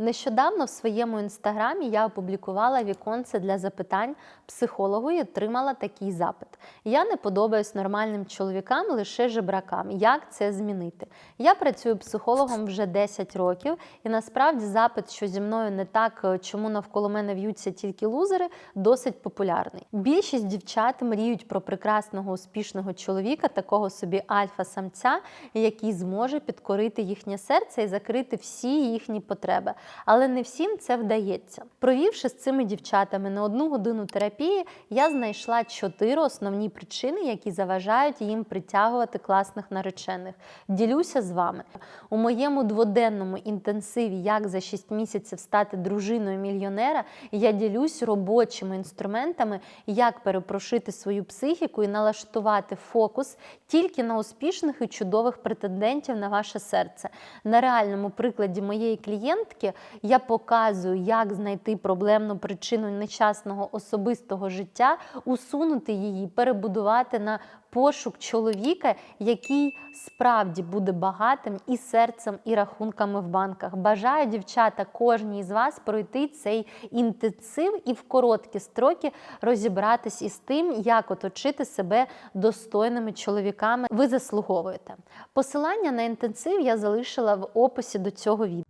Нещодавно в своєму інстаграмі я опублікувала віконце для запитань психологу і отримала такий запит: Я не подобаюсь нормальним чоловікам, лише жебракам. Як це змінити? Я працюю психологом вже 10 років, і насправді запит, що зі мною не так, е, чому навколо мене в'ються тільки лузери, досить популярний. Більшість дівчат мріють про прекрасного успішного чоловіка, такого собі альфа-самця, який зможе підкорити їхнє серце і закрити всі їхні потреби. Але не всім це вдається. Провівши з цими дівчатами на одну годину терапії, я знайшла чотири основні причини, які заважають їм притягувати класних наречених. Ділюся з вами у моєму дводенному інтенсиві, як за 6 місяців стати дружиною мільйонера. Я ділюсь робочими інструментами, як перепрошити свою психіку і налаштувати фокус тільки на успішних і чудових претендентів на ваше серце. На реальному прикладі моєї клієнтки я показую, як знайти проблемну причину нещасного особистого життя, усунути її, перебудувати на пошук чоловіка, який справді буде багатим і серцем, і рахунками в банках. Бажаю, дівчата, кожній з вас пройти цей інтенсив і в короткі строки розібратись із тим, як оточити себе достойними чоловіками. Ви заслуговуєте. Посилання на інтенсив я залишила в описі до цього відео.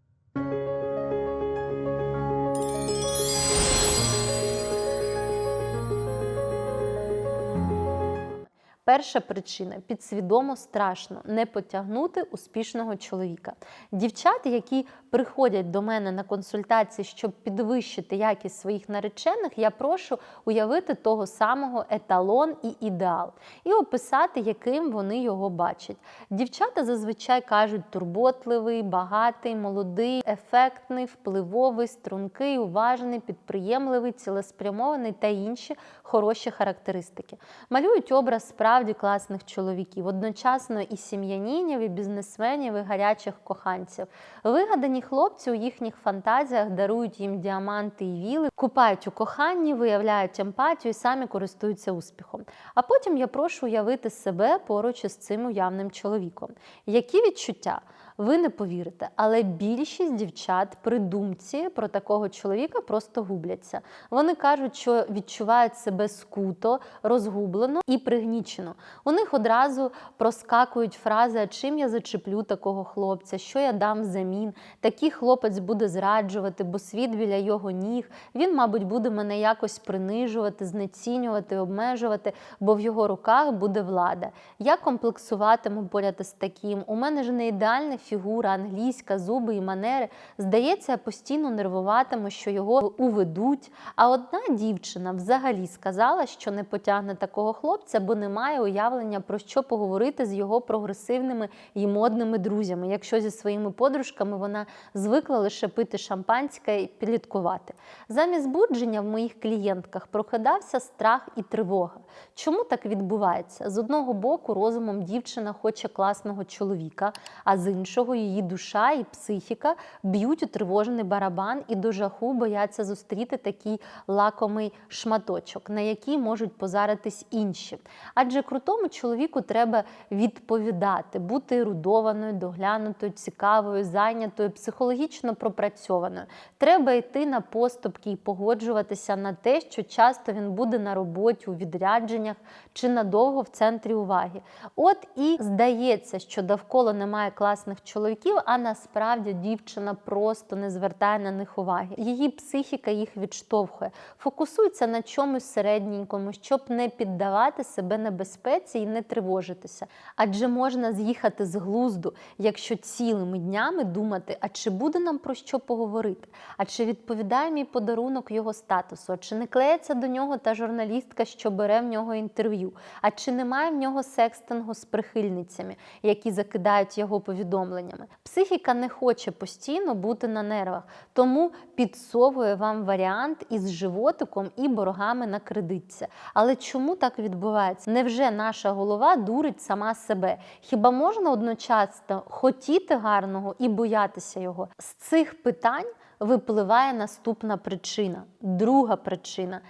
Перша причина підсвідомо страшно не потягнути успішного чоловіка. Дівчата, які приходять до мене на консультації, щоб підвищити якість своїх наречених, я прошу уявити того самого еталон і ідеал і описати, яким вони його бачать. Дівчата зазвичай кажуть турботливий, багатий, молодий, ефектний, впливовий, стрункий, уважний, підприємливий, цілеспрямований та інші хороші характеристики. Малюють образ справді класних чоловіків, одночасно і сім'янінів, і бізнесменів, і гарячих коханців. Вигадані хлопці у їхніх фантазіях дарують їм діаманти і віли, купають у коханні, виявляють емпатію і самі користуються успіхом. А потім я прошу уявити себе поруч із цим уявним чоловіком. Які відчуття? Ви не повірите, але більшість дівчат при думці про такого чоловіка просто губляться. Вони кажуть, що відчувають себе скуто, розгублено і пригнічено. У них одразу проскакують фрази, а чим я зачеплю такого хлопця, що я дам взамін. Такий хлопець буде зраджувати, бо світ біля його ніг. Він, мабуть, буде мене якось принижувати, знецінювати, обмежувати, бо в його руках буде влада. Я комплексуватиму поряд із таким. У мене ж не ідеальна фігура, англійська, зуби і манери. Здається, постійно нервуватиму, що його уведуть. А одна дівчина взагалі сказала, що не потягне такого хлопця, бо не має уявлення про що поговорити з його прогресивними і модними друзями. Якщо зі своїми подружками вона звикла лише пити шампанське і підліткувати. Замість будження в моїх клієнтках прокидався страх і тривога. Чому так відбувається? З одного боку, розумом дівчина хоче класного чоловіка, а з іншого її душа і психіка б'ють у тривожний барабан і до жаху бояться зустріти такий лакомий шматочок, на який можуть позаритись інші. Адже крутому чоловіку треба відповідати, бути ерудованою, доглянутою, цікавою, зайнятою, психологічно пропрацьованою. Треба йти на поступки і погоджуватися на те, що часто він буде на роботі у відрядженнях чи надовго в центрі уваги. От і здається, що довкола немає класних чоловіків, а насправді дівчина просто не звертає на них уваги. Її психіка їх відштовхує, фокусується на чомусь середненькому, щоб не піддавати себе небезпеці і не тривожитися. Адже можна з'їхати з глузду, якщо цілими днями думати, а чи буде нам про що поговорити, а чи відповідає мій подарунок його статусу, а чи не клеїться до нього та журналістка, що бере в нього інтерв'ю, а чи немає в нього секстингу з прихильницями, які закидають його повідомленнями. Психіка не хоче постійно бути на нервах, тому підсовує вам варіант із животиком і боргами на кредитці. Але чому так відбувається? Невже наша голова дурить сама себе? Хіба можна одночасно хотіти гарного і боятися його? З цих питань випливає наступна причина. Друга причина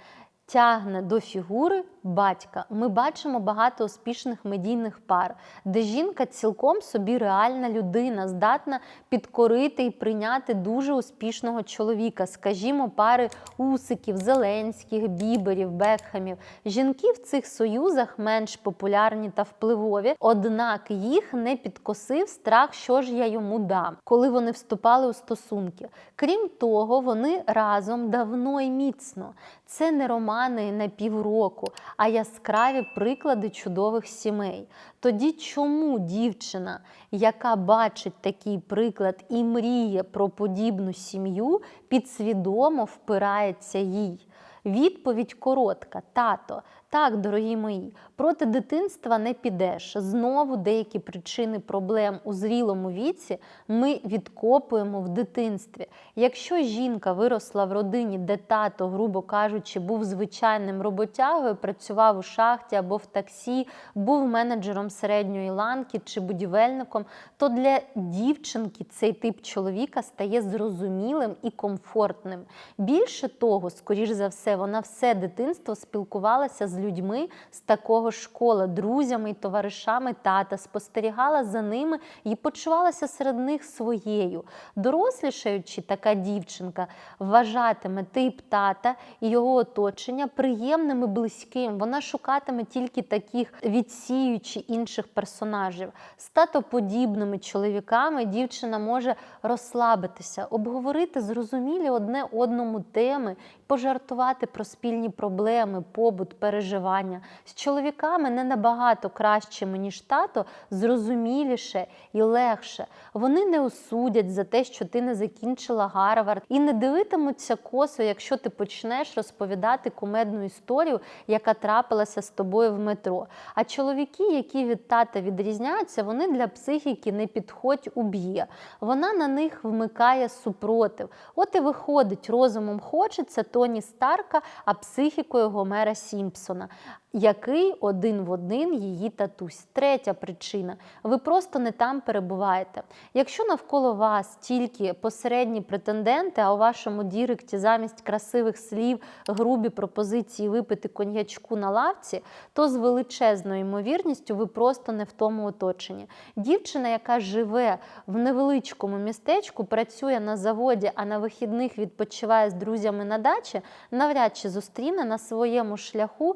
тягне до фігури батька. Ми бачимо багато успішних медійних пар, де жінка цілком собі реальна людина, здатна підкорити і прийняти дуже успішного чоловіка, скажімо, пари Усиків, Зеленських, Біберів, Бекхемів. Жінки в цих союзах менш популярні та впливові, однак їх не підкосив страх, що ж я йому дам, коли вони вступали у стосунки. Крім того, вони разом давно і міцно. Це не романи на півроку, а яскраві приклади чудових сімей. Тоді чому дівчина, яка бачить такий приклад і мріє про подібну сім'ю, підсвідомо впирається їй? Відповідь коротка: тато. Так, дорогі мої, проти дитинства не підеш. Знову деякі причини проблем у зрілому віці ми відкопуємо в дитинстві. Якщо жінка виросла в родині, де тато, грубо кажучи, був звичайним роботягою, працював у шахті або в таксі, був менеджером середньої ланки чи будівельником, то для дівчинки цей тип чоловіка стає зрозумілим і комфортним. Більше того, скоріш за все, вона все дитинство спілкувалася з людьми з такого ж друзями і товаришами тата, спостерігала за ними і почувалася серед них своєю. Дорослішаючи, така дівчинка вважатиме тип тата і його оточення приємним і близьким. Вона шукатиме тільки таких відсіючи інших персонажів. З татоподібними чоловіками дівчина може розслабитися, обговорити зрозумілі одне одному теми, пожартувати про спільні проблеми, побут, переживання. З чоловіками не набагато кращими, ніж тато, зрозуміліше і легше. Вони не осудять за те, що ти не закінчила Гарвард, і не дивитимуться косо, якщо ти почнеш розповідати кумедну історію, яка трапилася з тобою в метро. А чоловіки, які від тата відрізняються, вони для психіки не підходь уб'є. Вона на них вмикає супротив. От і виходить, розумом хочеться Тоні Старка, а психікою Гомера Сімпсона. Який один в один її татусь. Третя причина. Ви просто не там перебуваєте. Якщо навколо вас тільки посередні претенденти, а у вашому діректі замість красивих слів, грубі пропозиції випити коньячку на лавці, то з величезною ймовірністю ви просто не в тому оточенні. Дівчина, яка живе в невеличкому містечку, працює на заводі, а на вихідних відпочиває з друзями на дачі, навряд чи зустріне на своєму шляху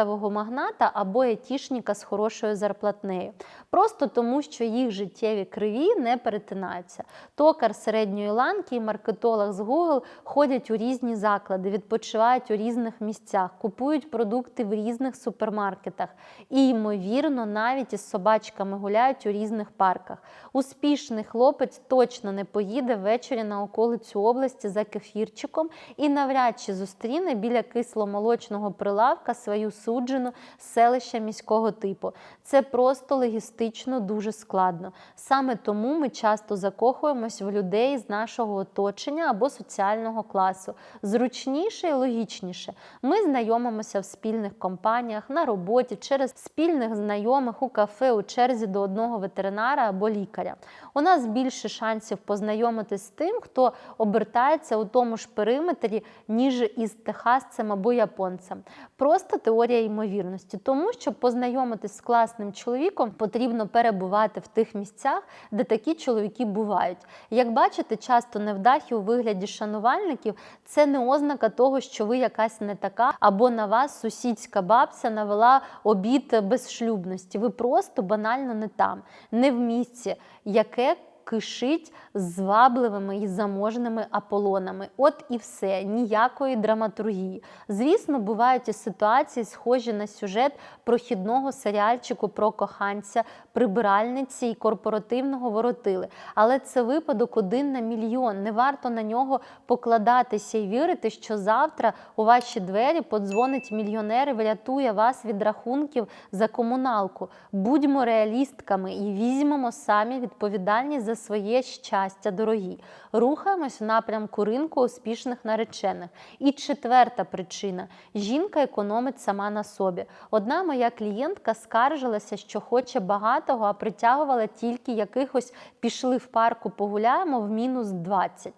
нафтового магната або етішніка з хорошою зарплатнею. Просто тому, що їх життєві криві не перетинаються. Токар середньої ланки і маркетолог з Google ходять у різні заклади, відпочивають у різних місцях, купують продукти в різних супермаркетах і, ймовірно, навіть із собачками гуляють у різних парках. Успішний хлопець точно не поїде ввечері на околицю області за кефірчиком і навряд чи зустріне біля кисломолочного прилавка свою суджену з селища міського типу. Це просто логістично дуже складно. Саме тому ми часто закохуємось в людей з нашого оточення або соціального класу. Зручніше і логічніше. Ми знайомимося в спільних компаніях, на роботі, через спільних знайомих у кафе, у черзі до одного ветеринара або лікаря. У нас більше шансів познайомитись з тим, хто обертається у тому ж периметрі, ніж із техасцем або японцем. Просто теорія ймовірності. Тому, щоб познайомитись з класним чоловіком, потрібно перебувати в тих місцях, де такі чоловіки бувають. Як бачите, часто невдахи у вигляді шанувальників це не ознака того, що ви якась не така, або на вас сусідська бабця навела обід безшлюбності. Ви просто банально не там, не в місці, яке кишить звабливими і заможними аполонами. От і все, ніякої драматургії. Звісно, бувають і ситуації, схожі на сюжет прохідного серіальчику про коханця, прибиральниці і корпоративного воротили. Але це випадок один на мільйон. Не варто на нього покладатися і вірити, що завтра у ваші двері подзвонить мільйонер і врятує вас від рахунків за комуналку. Будьмо реалістками і візьмемо самі відповідальність за своє щастя, дорогі. Рухаємось в напрямку ринку успішних наречених. І четверта причина: жінка економить сама на собі. Одна моя клієнтка скаржилася, що хоче багатого, а притягувала тільки якихось пішли в парку, погуляємо в мінус 20.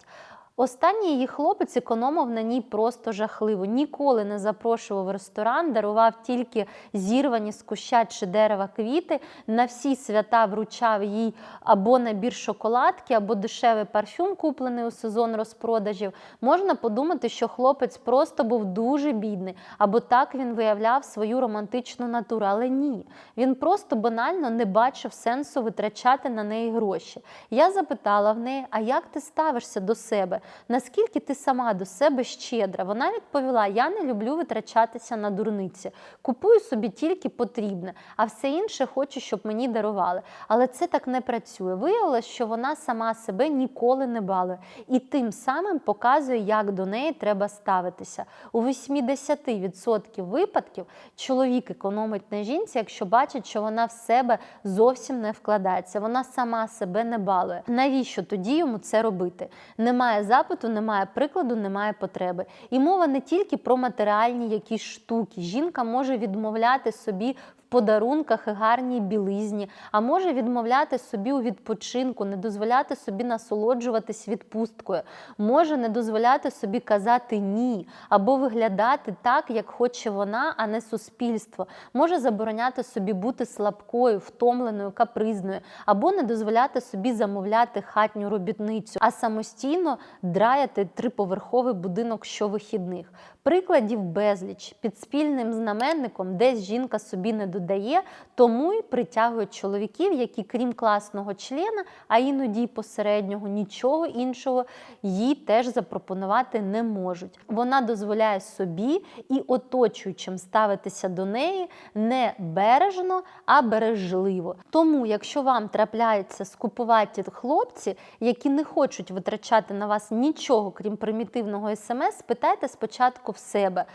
Останній її хлопець економив на ній просто жахливо. Ніколи не запрошував в ресторан, дарував тільки зірвані з куща чи дерева квіти. На всі свята вручав їй або набір шоколадки, або дешевий парфюм, куплений у сезон розпродажів. Можна подумати, що хлопець просто був дуже бідний, або так він виявляв свою романтичну натуру. Але ні, він просто банально не бачив сенсу витрачати на неї гроші. Я запитала в неї, а як ти ставишся до себе? Наскільки ти сама до себе щедра? Вона відповіла: Я не люблю витрачатися на дурниці. Купую собі тільки потрібне, а все інше хочу, щоб мені дарували. Але це так не працює. Виявилось, що вона сама себе ніколи не балує і тим самим показує, як до неї треба ставитися. У 80% випадків чоловік економить на жінці, якщо бачить, що вона в себе зовсім не вкладається. Вона сама себе не балує. Навіщо тоді йому це робити? Немає запиту, немає прикладу, немає потреби. І мова не тільки про матеріальні якісь штуки. Жінка може відмовляти собі подарунках і гарній білизні, а може відмовляти собі у відпочинку, не дозволяти собі насолоджуватись відпусткою, може не дозволяти собі казати ні, або виглядати так, як хоче вона, а не суспільство. Може забороняти собі бути слабкою, втомленою, капризною, або не дозволяти собі замовляти хатню робітницю, а самостійно драяти триповерховий будинок щовихідних. Прикладів безліч під спільним знаменником, десь жінка собі не додає, тому й притягують чоловіків, які, крім класного члена, а іноді й посереднього, нічого іншого їй теж запропонувати не можуть. Вона дозволяє собі і оточуючим ставитися до неї не бережно, а бережливо. Тому, якщо вам трапляються скупуваті хлопці, які не хочуть витрачати на вас нічого, крім примітивного смс, спитайте спочатку в себе.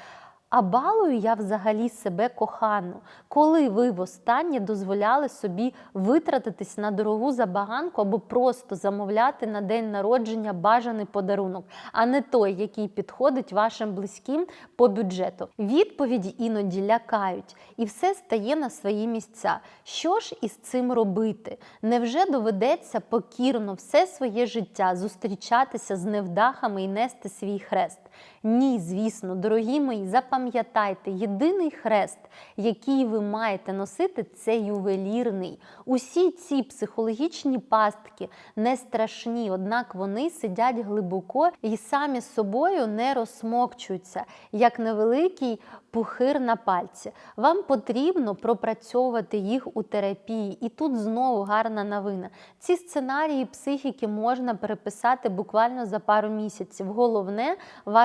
А балую я взагалі себе кохану, коли ви востаннє дозволяли собі витратитись на дорогу забаганку або просто замовляти на день народження бажаний подарунок, а не той, який підходить вашим близьким по бюджету. Відповіді іноді лякають, і все стає на свої місця. Що ж із цим робити? Невже доведеться покірно все своє життя зустрічатися з невдахами і нести свій хрест? Ні, звісно, дорогі мої, запам'ятайте, єдиний хрест, який ви маєте носити, це ювелірний. Усі ці психологічні пастки не страшні, однак вони сидять глибоко і самі з собою не розсмокчуються, як невеликий пухир на пальці. Вам потрібно пропрацьовувати їх у терапії. І тут знову гарна новина. Ці сценарії психіки можна переписати буквально за пару місяців. Головне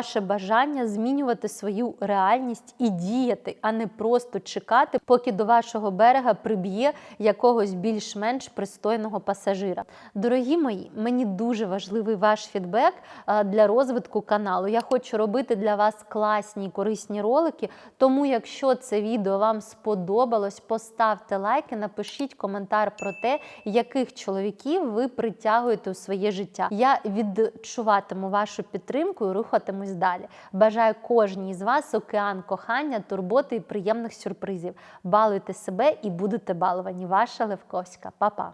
ваше бажання змінювати свою реальність і діяти, а не просто чекати, поки до вашого берега приб'є якогось більш-менш пристойного пасажира. Дорогі мої, мені дуже важливий ваш фідбек для розвитку каналу. Я хочу робити для вас класні корисні ролики. Тому, якщо це відео вам сподобалось, поставте лайк і напишіть коментар про те, яких чоловіків ви притягуєте у своє життя. Я відчуватиму вашу підтримку і рухатимусь далі. Бажаю кожній з вас океан кохання, турботи і приємних сюрпризів. Балуйте себе і будете баловані. Ваша Левковська. Па-па!